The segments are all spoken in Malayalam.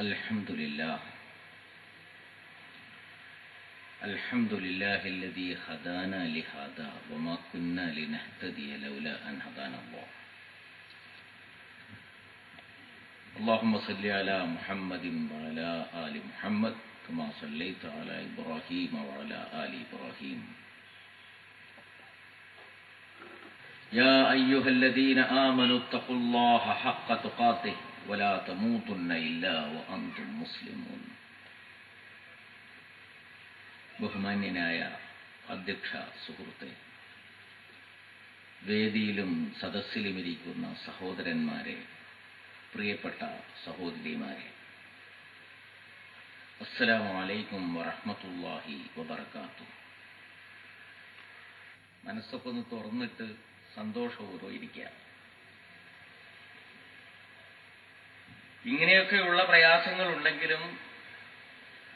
الحمد لله. الحمد لله الذي هدانا لهذا وما كنا لنهتدي لولا أن هدانا الله. اللهم صل على محمد وعلى آل محمد كما صليت على إبراهيم وعلى آل إبراهيم. يا أيها الذين آمنوا اتقوا الله حق تقاته. ولا تموتن إلا وأنتم مسلمون ബഹുമാന്യനായ അധ്യക്ഷ സുഹൃത്തെ വേദിയിലും സദസ്സിലും ഇരിക്കുന്ന സഹോദരന്മാരെ പ്രിയപ്പെട്ട സഹോദരിമാരെ അസ്സലാമു അലൈക്കും വറഹ്മത്തുള്ളാഹി വബർക്കാത്തു മനസ്സൊക്കെ ഒന്ന് തുറന്നിട്ട് സന്തോഷപൂർവ്വം ഇരിക്കുക ഇങ്ങനെയൊക്കെയുള്ള പ്രയാസങ്ങൾ ഉണ്ടെങ്കിലും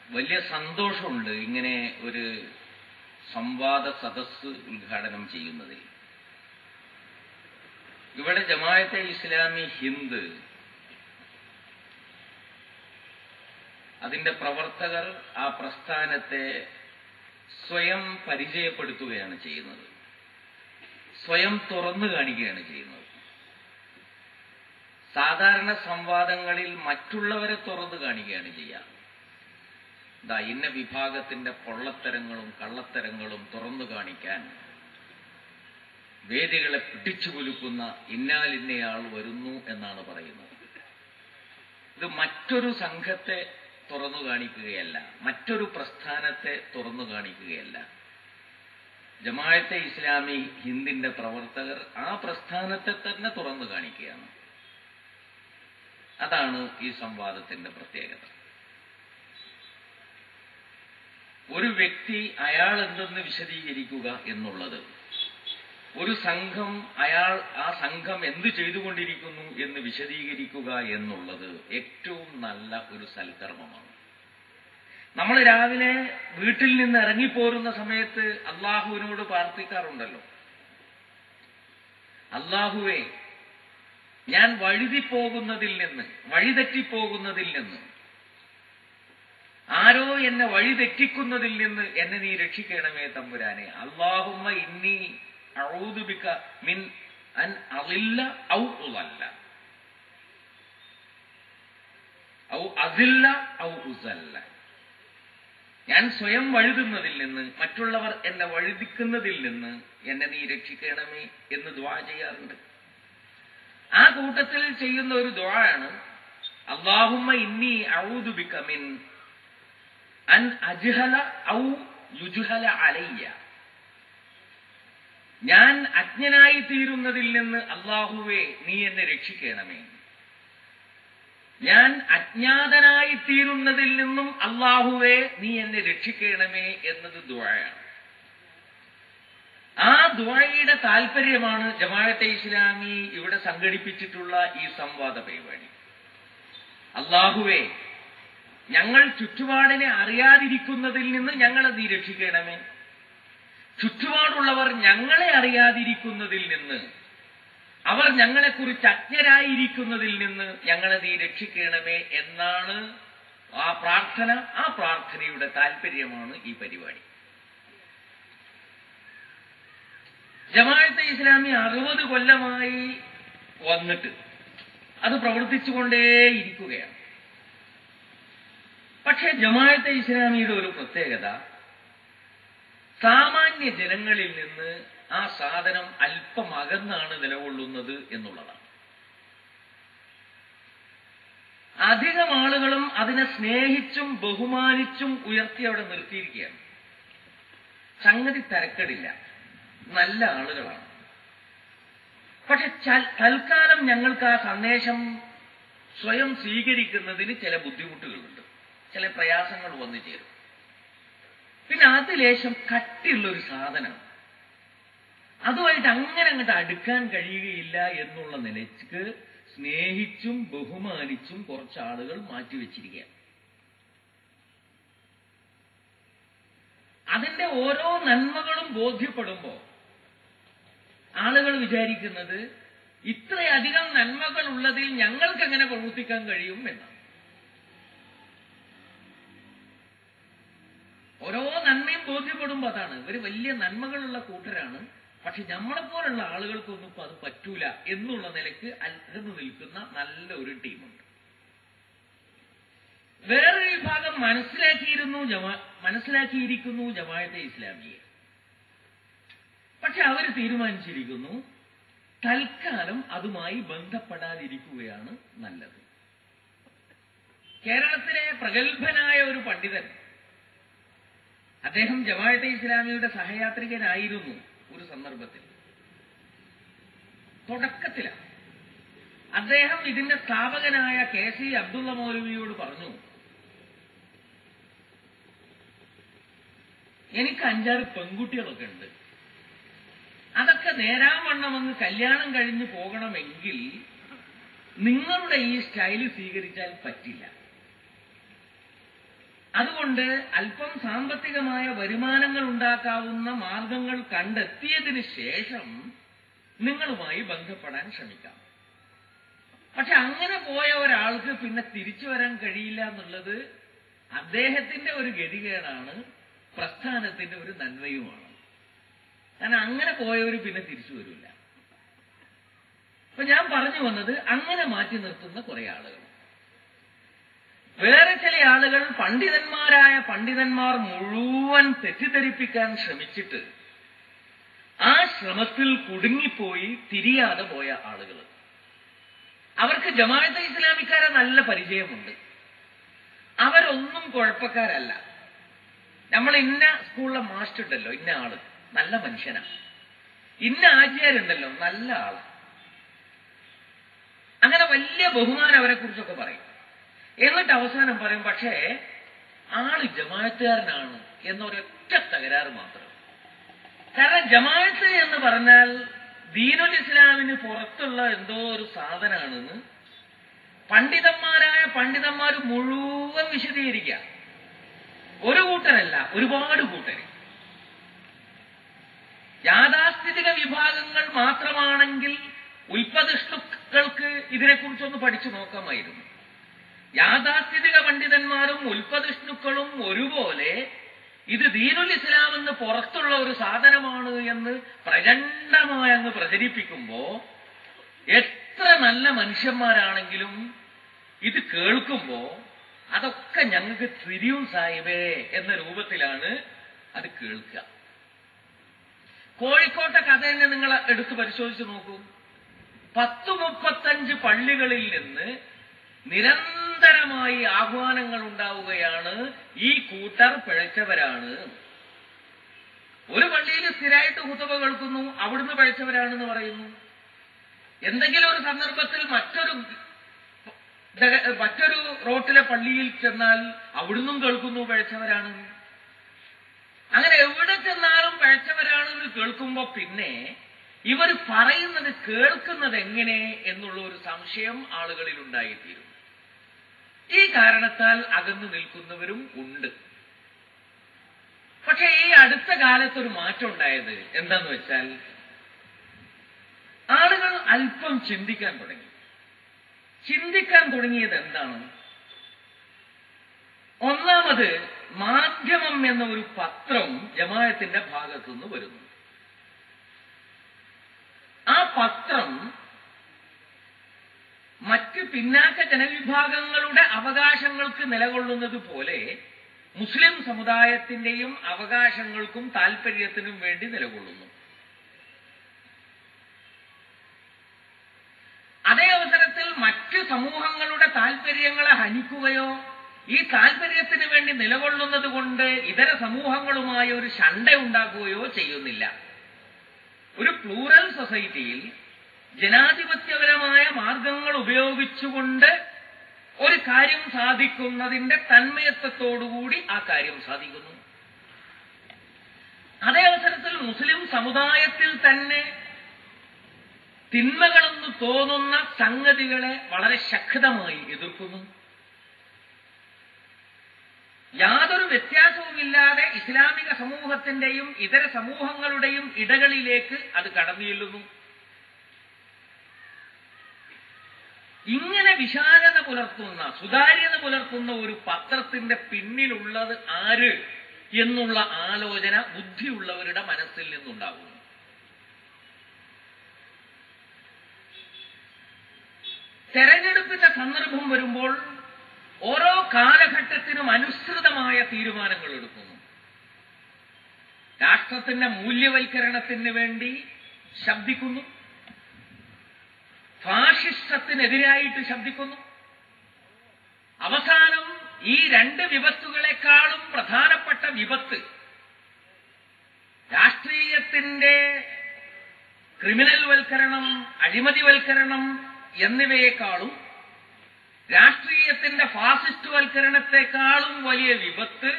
വലിയ സന്തോഷമുണ്ട് ഇങ്ങനെ ഒരു സംവാദ സദസ് ഉദ്ഘാടനം ചെയ്യുന്നതിൽ. ഇവിടെ ജമായത്തെ ഇസ്ലാമി ഹിന്ദ് അതിന്റെ പ്രവർത്തകർ ആ പ്രസ്ഥാനത്തെ സ്വയം പരിചയപ്പെടുത്തുകയാണ് ചെയ്യുന്നത്. സ്വയം തുറന്നു കാണിക്കുകയാണ് ചെയ്യുന്നത്. സാധാരണ സംവാദങ്ങളിൽ മറ്റുള്ളവരെ തുറന്നു കാണിക്കുകയാണ് ചെയ്യുക ദാ ഇന്ന വിഭാഗത്തിന്റെ പൊള്ളത്തരങ്ങളും കള്ളത്തരങ്ങളും തുറന്നു കാണിക്കാൻ വേദികളെ പിടിച്ചു കുലുക്കുന്ന ഇന്നാലിന്നയാൾ വരുന്നു എന്നാണ് പറയുന്നത്. ഇത് മറ്റൊരു സംഘത്തെ തുറന്നു കാണിക്കുകയല്ല മറ്റൊരു പ്രസ്ഥാനത്തെ തുറന്നു കാണിക്കുകയല്ല. ജമാഅത്തെ ഇസ്ലാമി ഹിന്ദിന്റെ പ്രവർത്തകർ ആ പ്രസ്ഥാനത്തെ തന്നെ തുറന്നു കാണിക്കുകയാണ്. അതാണ് ഈ സംവാദത്തിന്റെ പ്രത്യേകത. ഒരു വ്യക്തി അയാൾ എന്തെന്ന് വിശദീകരിക്കുക എന്നുള്ളത് ഒരു സംഘം അയാൾ ആ സംഘം എന്ത് ചെയ്തുകൊണ്ടിരിക്കുന്നു എന്ന് വിശദീകരിക്കുക എന്നുള്ളത് ഏറ്റവും നല്ല ഒരു സൽക്കർമ്മമാണ്. നമ്മൾ രാവിലെ വീട്ടിൽ നിന്ന് ഇറങ്ങിപ്പോരുന്ന സമയത്ത് അള്ളാഹുവിനോട് പ്രാർത്ഥിക്കാറുണ്ടല്ലോ. അള്ളാഹുവെ ഞാൻ വഴുതിപ്പോകുന്നതിൽ നിന്ന് വഴിതെറ്റിപ്പോകുന്നതിൽ നിന്ന്. ആരോ എന്നെ വഴിതെറ്റിക്കുന്നതിൽ നിന്ന് എന്നെ നീ രക്ഷിക്കണമേ തമ്പുരാനെ. അള്ളാഹുമ്മ ഇന്നി അഊദുബിക മിൻ അൻ അളില്ല ഔ ഉളല്ല ഔ അതില്ല ഔ ഉസല്ല. ഞാൻ സ്വയം വഴുതുന്നതിൽ നിന്ന് മറ്റുള്ളവർ എന്നെ വഴുതിക്കുന്നതിൽ നിന്ന് എന്നെ നീ രക്ഷിക്കണമേ എന്ന് ദ്വാ ചെയ്യാറുണ്ട്. ആ കൂട്ടത്തിൽ ചെയ്യുന്ന ഒരു ദ്വാരാണ് അള്ളാഹുമ്മ ഇന്നി ഔദുബിക മിൻ അൻ അജ്ഹല ഔ യുജ്ഹല അലയ്യ. ഞാൻ അജ്ഞനായി തീരുന്നതിൽ നിന്ന് അള്ളാഹുവെ നീ എന്നെ രക്ഷിക്കണമേ. ഞാൻ അജ്ഞാതനായി തീരുന്നതിൽ നിന്നും അള്ളാഹുവെ നീ എന്നെ രക്ഷിക്കണമേ എന്നത് ദ്വായാണ് ആ ദ്വായയുടെ താല്പര്യമാണ് ജമാഅത്തെ ഇസ്ലാമി ഇവിടെ സംഘടിപ്പിച്ചിട്ടുള്ള ഈ സംവാദ പരിപാടി. അള്ളാഹുവേ ഞങ്ങൾ ചുറ്റുപാടിനെ അറിയാതിരിക്കുന്നതിൽ നിന്ന് ഞങ്ങളെ നീ രക്ഷിക്കണമേ. ചുറ്റുപാടുള്ളവർ ഞങ്ങളെ അറിയാതിരിക്കുന്നതിൽ നിന്ന് അവർ ഞങ്ങളെക്കുറിച്ച് അജ്ഞരായിരിക്കുന്നതിൽ നിന്ന് ഞങ്ങളെ നീ രക്ഷിക്കണമേ എന്നാണ് ആ പ്രാർത്ഥന ആ പ്രാർത്ഥനയുടെ താല്പര്യമാണ് ഈ പരിപാടി. ജമാഅത്തെ ഇസ്ലാമി അറുപത് കൊല്ലമായി വന്നിട്ട് അത് പ്രവർത്തിച്ചുകൊണ്ടേയിരിക്കുകയാണ്. പക്ഷേ ജമാഅത്തെ ഇസ്ലാമിയുടെ ഒരു പ്രത്യേകത സാമാന്യ ജനങ്ങളിൽ നിന്ന് ആ സാധനം അല്പം അകന്നാണ് നിലകൊള്ളുന്നത് എന്നുള്ളതാണ്. അധികം ആളുകളും അതിനെ സ്നേഹിച്ചും ബഹുമാനിച്ചും ഉയർത്തി അവിടെ നിർത്തിയിരിക്കുകയാണ്. സംഗതി തരക്കടില്ല. നല്ല ആളുകളാണ്. പക്ഷെ തൽക്കാലം ഞങ്ങൾക്ക് ആ സന്ദേശം സ്വയം സ്വീകരിക്കുന്നതിന് ചില ബുദ്ധിമുട്ടുകളുണ്ട്. ചില പ്രയാസങ്ങൾ വന്നു ചേരും. പിന്നെ അത് ലേശം കട്ടിയുള്ള ഒരു സാധനമാണ്. അതുമായിട്ട് അങ്ങനെ അങ്ങോട്ട് അടുക്കാൻ കഴിയുകയില്ല എന്നുള്ള നിലയ്ക്ക് സ്നേഹിച്ചും ബഹുമാനിച്ചും കുറച്ച് ആളുകൾ മാറ്റിവെച്ചിരിക്കുക അതിന്റെ ഓരോ നന്മകളും ബോധ്യപ്പെടുമ്പോൾ ആളുകൾ വിചാരിക്കുന്നത് ഇത്രയധികം നന്മകൾ ഉള്ളതിൽ ഞങ്ങൾക്ക് എങ്ങനെ പ്രവർത്തിക്കാൻ കഴിയും എന്നാണ്. ഓരോ നന്മയും ബോധ്യപ്പെടുമ്പോൾ അതാണ്. ഇവർ വലിയ നന്മകളുള്ള കൂട്ടരാണ്. പക്ഷെ നമ്മളെപ്പോലുള്ള ആളുകൾക്കൊന്നും ഇപ്പൊ അത് പറ്റൂല എന്നുള്ള നിലയ്ക്ക് അകന്നു നിൽക്കുന്ന നല്ല ഒരു ടീമുണ്ട്. വേറൊരു വിഭാഗം മനസ്സിലാക്കിയിരുന്നു ജമാ മനസ്സിലാക്കിയിരിക്കുന്നു ജമാഅത്തെ ഇസ്ലാമിയെ. പക്ഷെ അവർ തീരുമാനിച്ചിരിക്കുന്നു തൽക്കാലം അതുമായി ബന്ധപ്പെടാതിരിക്കുകയാണ് നല്ലത്. കേരളത്തിലെ പ്രഗത്ഭനായ ഒരു പണ്ഡിതൻ അദ്ദേഹം ജമാഅത്തെ ഇസ്ലാമിയുടെ സഹയാത്രികനായിരുന്നു ഒരു സന്ദർഭത്തിൽ. തുടക്കത്തിലാണ്. അദ്ദേഹം ഇതിന്റെ സ്ഥാപകനായ കെ സി അബ്ദുള്ള മൗലവിയോട് പറഞ്ഞു എനിക്ക് അഞ്ചാറ് പെൺകുട്ടികളൊക്കെ ഉണ്ട്. അതൊക്കെ നേരാവണ്ണം വന്ന് കല്യാണം കഴിഞ്ഞ് പോകണമെങ്കിൽ നിങ്ങളുടെ ഈ സ്റ്റൈൽ സ്വീകരിച്ചാൽ പറ്റില്ല. അതുകൊണ്ട് അല്പം സാമ്പത്തികമായ വരുമാനങ്ങൾ ഉണ്ടാക്കാവുന്ന മാർഗങ്ങൾ കണ്ടെത്തിയതിന് ശേഷം നിങ്ങളുമായി ബന്ധപ്പെടാൻ ശ്രമിക്കാം. പക്ഷെ അങ്ങനെ പോയ ഒരാൾക്ക് പിന്നെ തിരിച്ചു വരാൻ കഴിയില്ല എന്നുള്ളത് അദ്ദേഹത്തിന്റെ ഒരു ഗതികേടാണ് പ്രസ്ഥാനത്തിന്റെ ഒരു നന്മയുമാണ്. കാരണം അങ്ങനെ പോയവർ പിന്നെ തിരിച്ചു വരില്ല. അപ്പൊ ഞാൻ പറഞ്ഞു വന്നത് അങ്ങനെ മാറ്റി നിർത്തുന്ന കുറെ ആളുകൾ. വേറെ ചില ആളുകൾ പണ്ഡിതന്മാരായ പണ്ഡിതന്മാർ മുഴുവൻ തെറ്റിദ്ധരിപ്പിക്കാൻ ശ്രമിച്ചിട്ട് ആ ശ്രമത്തിൽ കുടുങ്ങിപ്പോയി തിരിയാതെ പോയ ആളുകൾ അവർക്ക് ജമാഅത്തെ ഇസ്ലാമിക്കാരെ നല്ല പരിചയമുണ്ട്. അവരൊന്നും കുഴപ്പക്കാരല്ല. നമ്മൾ ഇന്ന സ്കൂളിലെ മാസ്റ്റർ ഉണ്ടല്ലോ ഇന്ന ആൾ. നല്ല മനുഷ്യനാണ് ഇന്ന ആചാര്യണ്ടല്ലോ നല്ല ആളാണ് അങ്ങനെ വലിയ ബഹുമാനം അവരെ കുറിച്ചൊക്കെ പറയും. എന്നിട്ട് അവസാനം പറയും പക്ഷേ ആൾ ജമാഅത്തുകാരനാണ് എന്നൊരൊറ്റ തകരാറ് മാത്രം. കാരണം ജമാഅത്ത് എന്ന് പറഞ്ഞാൽ ദീനുൽ ഇസ്ലാമിന് പുറത്തുള്ള എന്തോ ഒരു സാധനമാണെന്ന് പണ്ഡിതന്മാരായ പണ്ഡിതന്മാർ മുഴുവൻ വിശദീകരിക്കുക. ഒരു കൂട്ടരല്ല ഒരുപാട് കൂട്ടര്. യാഥാസ്ഥിതിക വിഭാഗങ്ങൾ മാത്രമാണെങ്കിൽ ഉൽപ്പതിഷ്ണുക്കൾക്ക് ഇതിനെക്കുറിച്ചൊന്ന് പഠിച്ചു നോക്കാമായിരുന്നു. യാഥാസ്ഥിതിക പണ്ഡിതന്മാരും ഉൽപ്പതിഷ്ണുക്കളും ഒരുപോലെ ഇത് ദീനുൽ ഇസ്ലാം എന്ന് പുറത്തുള്ള ഒരു സാധനമാണ് എന്ന് പ്രചണ്ഡമായി അങ്ങ് പ്രചരിപ്പിക്കുമ്പോ എത്ര നല്ല മനുഷ്യന്മാരാണെങ്കിലും ഇത് കേൾക്കുമ്പോ അതൊക്കെ ഞങ്ങൾക്ക് തിരിയും സാഹിബേ എന്ന രൂപത്തിലാണ് അത് കേൾക്കുക. കോഴിക്കോട്ടെ കഥ തന്നെ നിങ്ങൾ എടുത്തു പരിശോധിച്ച് നോക്കൂ. പത്തു മുപ്പത്തഞ്ച് പള്ളികളിൽ നിന്ന് നിരന്തരമായി ആഹ്വാനങ്ങൾ ഉണ്ടാവുകയാണ് ഈ കൂട്ടർ പിഴച്ചവരാണ്. ഒരു പള്ളിയിൽ സ്ഥിരമായിട്ട് കുത്തവ കേൾക്കുന്നു അവിടുന്ന് പഴച്ചവരാണെന്ന് പറയുന്നു. എന്തെങ്കിലും ഒരു സന്ദർഭത്തിൽ മറ്റൊരു മറ്റൊരു റോട്ടിലെ പള്ളിയിൽ ചെന്നാൽ അവിടുന്നും കേൾക്കുന്നു പിഴച്ചവരാണ് അങ്ങനെ എവിടെ ചെന്നാലും പിഴച്ചവരാണെന്ന് കേൾക്കുമ്പോ പിന്നെ ഇവർ പറയുന്നത് കേൾക്കുന്നത് എങ്ങനെ എന്നുള്ള ഒരു സംശയം ആളുകളിൽ ഉണ്ടായിത്തീരും ഈ കാരണത്താൽ അകന്നു നിൽക്കുന്നവരും ഉണ്ട്. പക്ഷെ ഈ അടുത്ത കാലത്തൊരു മാറ്റം ഉണ്ടായത് എന്താന്ന് വെച്ചാൽ ആളുകൾ അല്പം ചിന്തിക്കാൻ തുടങ്ങി. ചിന്തിക്കാൻ തുടങ്ങിയത് എന്താണ്? ഒന്നാമത് മാധ്യമം എന്ന ഒരു പത്രം ജമായത്തിന്റെ ഭാഗത്തുനിന്ന് വരുന്നു. ആ പത്രം മറ്റ് പിന്നാക്ക ജനവിഭാഗങ്ങളുടെ അവകാശങ്ങൾക്ക് നിലകൊള്ളുന്നത് പോലെ മുസ്ലിം സമുദായത്തിന്റെയും അവകാശങ്ങൾക്കും താൽപര്യത്തിനും വേണ്ടി നിലകൊള്ളുന്നു. അതേ അവസരത്തിൽ മറ്റ് സമൂഹങ്ങളുടെ താൽപര്യങ്ങളെ ഹനിക്കുകയോ ഈ താല്പര്യത്തിന് വേണ്ടി നിലകൊള്ളുന്നത് കൊണ്ട് ഇതര സമൂഹങ്ങളുമായി ഒരു ശണ്ട ഉണ്ടാക്കുകയോ ചെയ്യുന്നില്ല. ഒരു പ്ലൂറൽ സൊസൈറ്റിയിൽ ജനാധിപത്യപരമായ മാർഗങ്ങൾ ഉപയോഗിച്ചുകൊണ്ട് ഒരു കാര്യം സാധിക്കുന്നതിന്റെ തന്മയത്വത്തോടുകൂടി ആ കാര്യം സാധിക്കുന്നു. അതേ അവസരത്തിൽ മുസ്ലിം സമുദായത്തിൽ തന്നെ തിന്മകളെന്ന് തോന്നുന്ന സംഗതികളെ വളരെ ശക്തമായി എതിർക്കുന്നു. യാതൊരു വ്യത്യാസവുമില്ലാതെ ഇസ്ലാമിക സമൂഹത്തിന്റെയും ഇതര സമൂഹങ്ങളുടെയും ഇടകളിലേക്ക് അത് കടന്നു ചെല്ലുന്നു ഇങ്ങനെ വിശാലത പുലർത്തുന്ന സുതാര്യത പുലർത്തുന്ന ഒരു പത്രത്തിന്റെ പിന്നിലുള്ളത് ആര് എന്നുള്ള ആലോചന ബുദ്ധിയുള്ളവരുടെ മനസ്സിൽ നിന്നുണ്ടാകുന്നു. തെരഞ്ഞെടുപ്പിന്റെ സന്ദർഭം വരുമ്പോൾ ഓരോ കാലഘട്ടത്തിനും അനുസൃതമായ തീരുമാനങ്ങൾ എടുക്കുന്നു. രാഷ്ട്രത്തിന്റെ മൂല്യവൽക്കരണത്തിന് വേണ്ടി ശബ്ദിക്കുന്നു. ഫാഷിസത്തിനെതിരായിട്ട് ശബ്ദിക്കുന്നു. അവസാനം ഈ രണ്ട് വിപത്തുകളെക്കാളും പ്രധാനപ്പെട്ട വിപത്ത് രാഷ്ട്രീയത്തിന്റെ ക്രിമിനൽ വൽക്കരണം അഴിമതിവൽക്കരണം എന്നിവയെക്കാളും രാഷ്ട്രീയത്തിന്റെ ഫാസിസ്റ്റ് വൽക്കരണത്തെക്കാളും വലിയ വിപത്ത്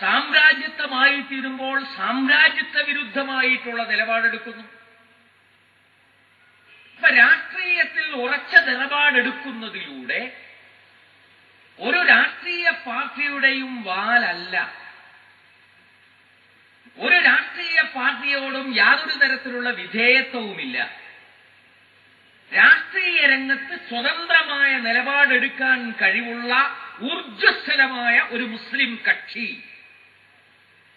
സാമ്രാജ്യത്വമായി തീരുമ്പോൾ സാമ്രാജ്യത്വ വിരുദ്ധമായിട്ടുള്ള നിലപാടെടുക്കുന്നു. ഇപ്പൊ രാഷ്ട്രീയത്തിൽ ഉറച്ച നിലപാടെടുക്കുന്നതിലൂടെ ഒരു രാഷ്ട്രീയ പാർട്ടിയുടെയും വാലല്ല. ഒരു രാഷ്ട്രീയ പാർട്ടിയോടും യാതൊരു തരത്തിലുള്ള വിധേയത്വവുമില്ല. രാഷ്ട്രീയ രംഗത്ത് സ്വതന്ത്രമായ നിലപാടെടുക്കാൻ കഴിവുള്ള ഊർജസ്വലമായ ഒരു മുസ്ലിം കക്ഷി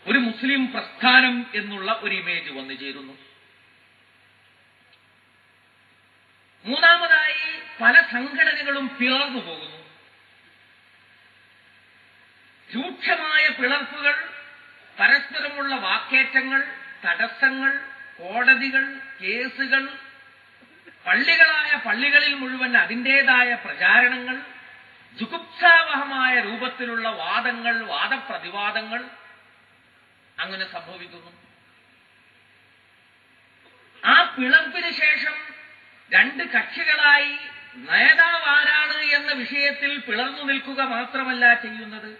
ഒരു മുസ്ലിം പ്രസ്ഥാനം എന്നുള്ള ഒരു ഇമേജ് വന്നു ചേരുന്നു. മൂന്നാമതായി പല സംഘടനകളും പിളർന്നു പോകുന്നു. രൂക്ഷമായ പിളർപ്പുകൾ പരസ്പരമുള്ള വാക്കേറ്റങ്ങൾ തടസ്സങ്ങൾ കോടതികൾ കേസുകൾ പള്ളികളായ പള്ളികളിൽ മുഴുവൻ അതിന്റേതായ പ്രചാരണങ്ങൾ ജുഗുപ്സാവഹമായ രൂപത്തിലുള്ള വാദങ്ങൾ വാദപ്രതിവാദങ്ങൾ അങ്ങനെ സംഭവിക്കുന്നു. ആ പിളർപ്പിന് ശേഷം രണ്ട് കക്ഷികളായി നേതാവ് ആരാണ് എന്ന വിഷയത്തിൽ പിളർന്നു നിൽക്കുക മാത്രമല്ല ചെയ്യുന്നത്.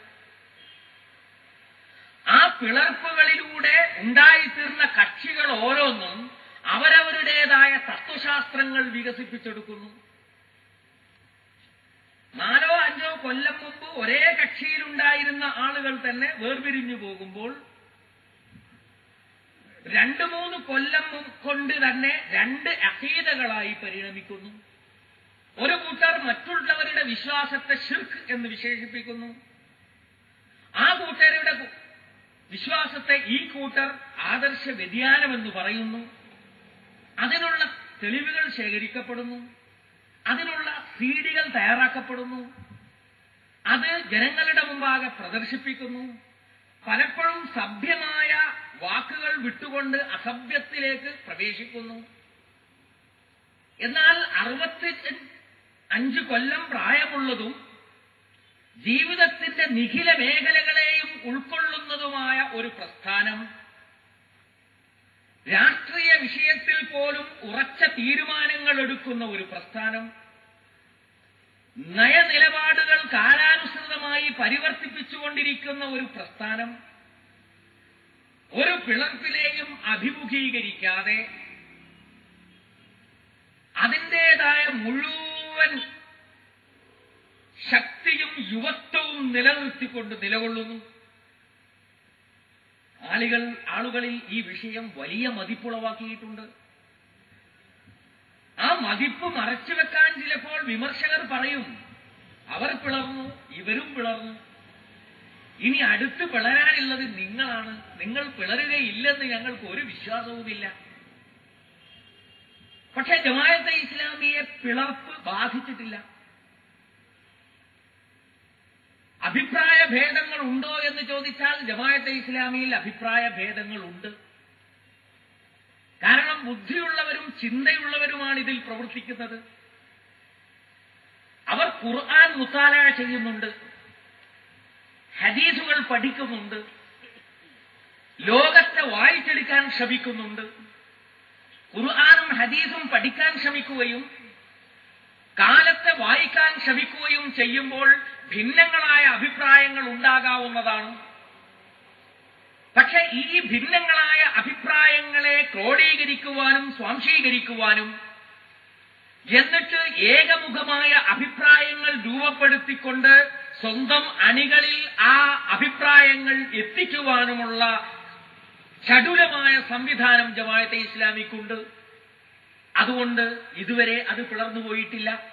ആ പിളർപ്പുകളിലൂടെ ഉണ്ടായിത്തീർന്ന കക്ഷികൾ ഓരോന്നും അവരവരുടേതായ തത്വശാസ്ത്രങ്ങൾ വികസിപ്പിച്ചെടുക്കുന്നു. നാലോ അഞ്ചോ കൊല്ലം മുമ്പ് ഒരേ കക്ഷിയിലുണ്ടായിരുന്ന ആളുകൾ തന്നെ വേർപിരിഞ്ഞു പോകുമ്പോൾ രണ്ടു മൂന്ന് കൊല്ലം കൊണ്ട് തന്നെ രണ്ട് അഹീതകളായി പരിണമിക്കുന്നു. ഒരു കൂട്ടർ മറ്റുള്ളവരുടെ വിശ്വാസത്തെ ഷിർക്ക് എന്ന് വിശേഷിപ്പിക്കുന്നു. ആ കൂട്ടരുടെ വിശ്വാസത്തെ ഈ കൂട്ടർ ആദർശ വ്യതിയാനമെന്ന് പറയുന്നു. അതിനുള്ള തെളിവുകൾ ശേഖരിക്കപ്പെടുന്നു. അതിനുള്ള സീഡികൾ തയ്യാറാക്കപ്പെടുന്നു. അത് ജനങ്ങളുടെ മുമ്പാകെ പ്രദർശിപ്പിക്കുന്നു. പലപ്പോഴും സഭ്യമായ വാക്കുകൾ വിട്ടുകൊണ്ട് അസഭ്യത്തിലേക്ക് പ്രവേശിക്കുന്നു. എന്നാൽ അറുപത്തി അഞ്ച് കൊല്ലം പ്രായമുള്ളതും ജീവിതത്തിന്റെ നിഖില മേഖലകളെയും ഉൾക്കൊള്ളുന്നതുമായ ഒരു പ്രസ്ഥാനം. വിഷയത്തിൽ പോലും ഉറച്ച തീരുമാനങ്ങൾ എടുക്കുന്ന ഒരു പ്രസ്ഥാനം നയനിലപാടുകൾ കാലാനുസൃതമായി പരിവർത്തിപ്പിച്ചുകൊണ്ടിരിക്കുന്ന ഒരു പ്രസ്ഥാനം ഒരു പിളർപ്പിലെയും അഭിമുഖീകരിക്കാതെ അതിന്റെതായ മുഴുവൻ ശക്തിയും യുവത്വവും നിലനിർത്തിക്കൊണ്ട് നിലകൊള്ളുന്നു. ആളുകൾ ആളുകളിൽ ഈ വിഷയം വലിയ മതിപ്പുളവാക്കിയിട്ടുണ്ട്. ആ മതിപ്പ് മറച്ചു വെക്കാൻ ചിലപ്പോൾ വിമർശകർ പറയും അവർ പിളർന്നു ഇവരും പിളർന്നു. ഇനി അടുത്ത് പിളരാനുള്ളത് നിങ്ങളാണ്. നിങ്ങൾ പിളരുകയില്ലെന്ന് ഞങ്ങൾക്ക് ഒരു വിശ്വാസവുമില്ല. പക്ഷെ ജമായത്തെ ഇസ്ലാമിയെ പിളർപ്പ് ബാധിച്ചിട്ടില്ല. അഭിപ്രായ ഭേദങ്ങൾ ഉണ്ടോ എന്ന് ചോദിച്ചാൽ ജമായത്തെ ഇസ്ലാമിയിൽ അഭിപ്രായ ഭേദങ്ങൾ ഉണ്ട്. കാരണം ബുദ്ധിയുള്ളവരും ചിന്തയുള്ളവരുമാണ് ഇതിൽ പ്രവർത്തിക്കുന്നത്. അവർ ഖുർആൻ മുത്താല ചെയ്യുന്നുണ്ട്. ഹദീസുകൾ പഠിക്കുന്നുണ്ട്. ലോകത്തെ വായിച്ചെടുക്കാൻ ശ്രമിക്കുന്നുണ്ട്. ഖുർആാനും ഹദീസും പഠിക്കാൻ ശ്രമിക്കുകയും കാലത്തെ വായിക്കാൻ ശ്രമിക്കുകയും ചെയ്യുമ്പോൾ ഭിന്നങ്ങളായ അഭിപ്രായങ്ങൾ ഉണ്ടാകാവുന്നതാണ്. പക്ഷെ ഈ ഭിന്നങ്ങളായ അഭിപ്രായങ്ങളെ ക്രോഡീകരിക്കുവാനും സ്വാംശീകരിക്കുവാനും എന്നിട്ട് ഏകമുഖമായ അഭിപ്രായങ്ങൾ രൂപപ്പെടുത്തിക്കൊണ്ട് സ്വന്തം അണികളിൽ ആ അഭിപ്രായങ്ങൾ എത്തിക്കുവാനുമുള്ള ചടുലമായ സംവിധാനം ജമാഅത്തെ ഇസ്ലാമിക്കുണ്ട്. അതുകൊണ്ട് ഇതുവരെ അത് പിളർന്നു പോയിട്ടില്ല.